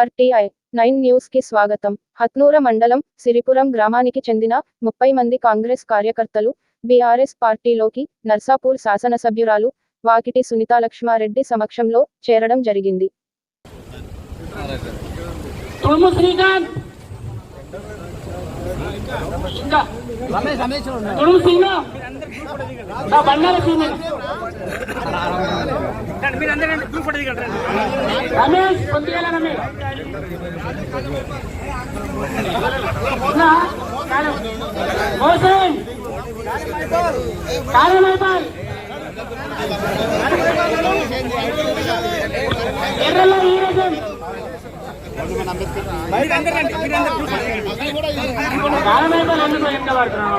RTI nine న్యూస్కి స్వాగతం. హత్నూర మండలం సిరిపురం గ్రామానికి చెందిన ముప్పై మంది కాంగ్రెస్ కార్యకర్తలు బీఆర్ఎస్ పార్టీలోకి నర్సాపూర్ శాసనసభ్యురాలు వాకిటి సునీతాలక్ష్మారెడ్డి సమక్షంలో చేరడం జరిగింది. శ్రీకాంత్! రమేష్ పొద్దుగల రమేష్? ఇంకా కాలం. ఎందుకు ఎంత కొత్తలందరికీ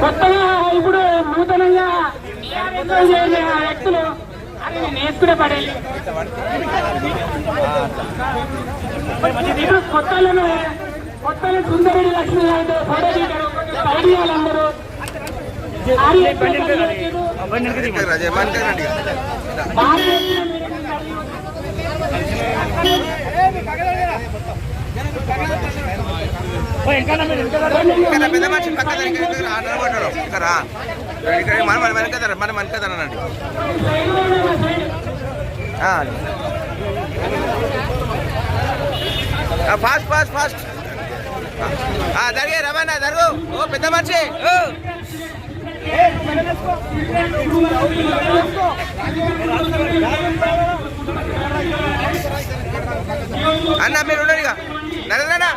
కొత్తగా ఇప్పుడు నూతనంగా వ్యక్తులు. అది వేసుకునే పడేది ఇప్పుడు కొత్తలను కొత్తలు సుందరుడి లక్ష్మి గారు ఫోటో దిగారు వాళ్ళందరూ ఇక్కడ పెద్ద మనిషి పక్కన దగ్గర ఇక్కడ నిలబడ్డాడు ఇక్కడ ఇక్కడ మన మన వెనకదారు మన వెనకదారు అనండి ఫాస్ట్ ఫాస్ట్ ఫాస్ట్ జరిగే రవాణా జరుగు. ఓ పెద్ద మనిషి. అన్న మీరు ఉండరు ఇక. నరేంద్రనా